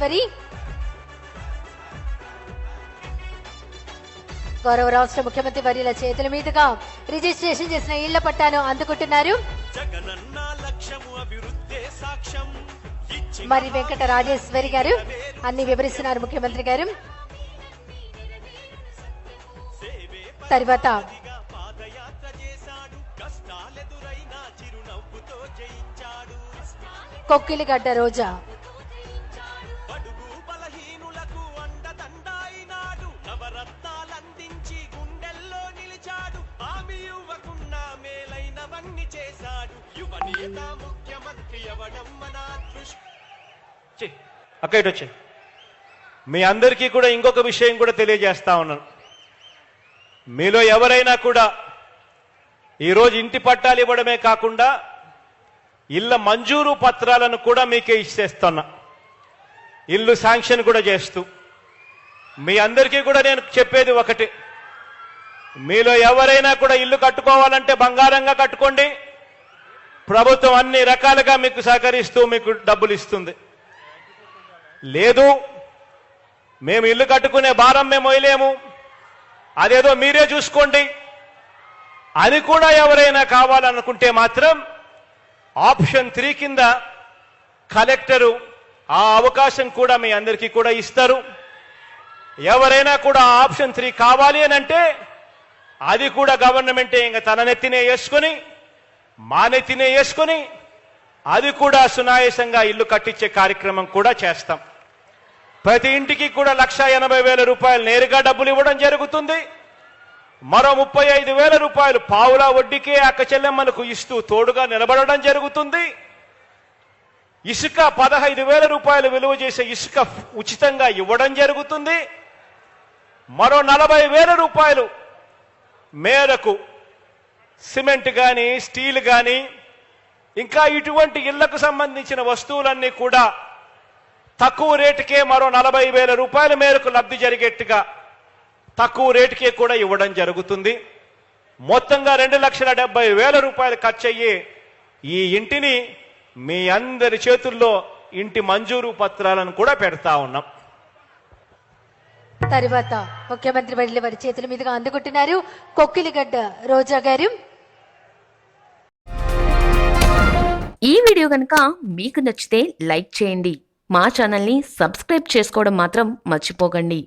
రాజేశ్వరి గౌరవ రాష్ట్ర ముఖ్యమంత్రి వర్యుల చేతుల మీదుగా రిజిస్ట్రేషన్ చేసిన ఇళ్ళ పట్టాను అందుకుంటున్నారు. మరి వెంకట రాజేశ్వరి గారు అన్ని వివరిస్తున్నారు ముఖ్యమంత్రి గారు. తర్వాత కొక్కిలిగడ్డ రోజా. యువకున్న మేలైనవన్నీ చేశాడు. యువనేత ముఖ్యమంత్రి అవడం మన దృష్టి అక్క ఇటు మీ అందరికీ కూడా ఇంకొక విషయం కూడా తెలియజేస్తా ఉన్నాను. మీలో ఎవరైనా కూడా ఈరోజు ఇంటి పట్టాలు ఇవ్వడమే కాకుండా ఇళ్ళ మంజూరు పత్రాలను కూడా మీకే ఇచ్చేస్తున్నా. ఇల్లు శాంక్షన్ కూడా చేస్తూ. మీ అందరికీ కూడా నేను చెప్పేది ఒకటి. మీలో ఎవరైనా కూడా ఇల్లు కట్టుకోవాలంటే బంగారంగా కట్టుకోండి. ప్రభుత్వం అన్ని రకాలుగా మీకు సహకరిస్తూ మీకు డబ్బులు ఇస్తుంది. లేదు మేము ఇల్లు కట్టుకునే భారం మేము మొయలేము అదేదో మీరే చూసుకోండి. అని కూడా ఎవరైనా కావాలనుకుంటే మాత్రం ఆప్షన్ త్రీ కింద కలెక్టరు ఆ అవకాశం కూడా మీ అందరికీ కూడా ఇస్తారు. ఎవరైనా కూడా ఆప్షన్ త్రీ కావాలి అని అంటే అది కూడా గవర్నమెంటే. ఇంకా తన నెత్తినే వేసుకొని మా నెత్తినే వేసుకొని అది కూడా సునాయాసంగా ఇల్లు కట్టించే కార్యక్రమం కూడా చేస్తాం. ప్రతి ఇంటికి కూడా లక్ష ఎనభై వేల రూపాయలు నేరుగా డబ్బులు ఇవ్వడం జరుగుతుంది. మరో ముప్పై ఐదు వేల రూపాయలు పావులా వడ్డీకే అక్క చెల్లెమ్మలకు ఇస్తూ తోడుగా నిలబడడం జరుగుతుంది. ఇసుక పదహైదు వేల రూపాయలు విలువ చేసే ఇసుక ఉచితంగా ఇవ్వడం జరుగుతుంది. మరో నలభై వేల రూపాయలు మేరకు సిమెంట్ కానీ స్టీల్ కానీ ఇంకా ఇటువంటి ఇళ్ళకు సంబంధించిన వస్తువులన్నీ కూడా తక్కువ రేటుకే మరో నలభై వేల రూపాయల మేరకు లబ్ధి జరిగేట్టుగా తక్కువ రేటుకే కూడా ఇవ్వడం జరుగుతుంది. మొత్తంగా రెండు లక్షల డెబ్బై వేల రూపాయలు ఖర్చు అయ్యి ఈ ఇంటిని మీ అందరి చేతుల్లో ఇంటి మంజూరు పత్రాలను కూడా పెడతా ఉన్నాం. తర్వాత ముఖ్యమంత్రి వర్యుల వారి చేతుల మీదుగా అందుకుంటున్నారు. కొక్కిలిగడ్డ రోజా గారు. ఈ వీడియో కనుక మీకు నచ్చితే లైక్ చేయండి. మా ఛానల్ని సబ్స్క్రైబ్ చేసుకోవడం మాత్రం మర్చిపోకండి.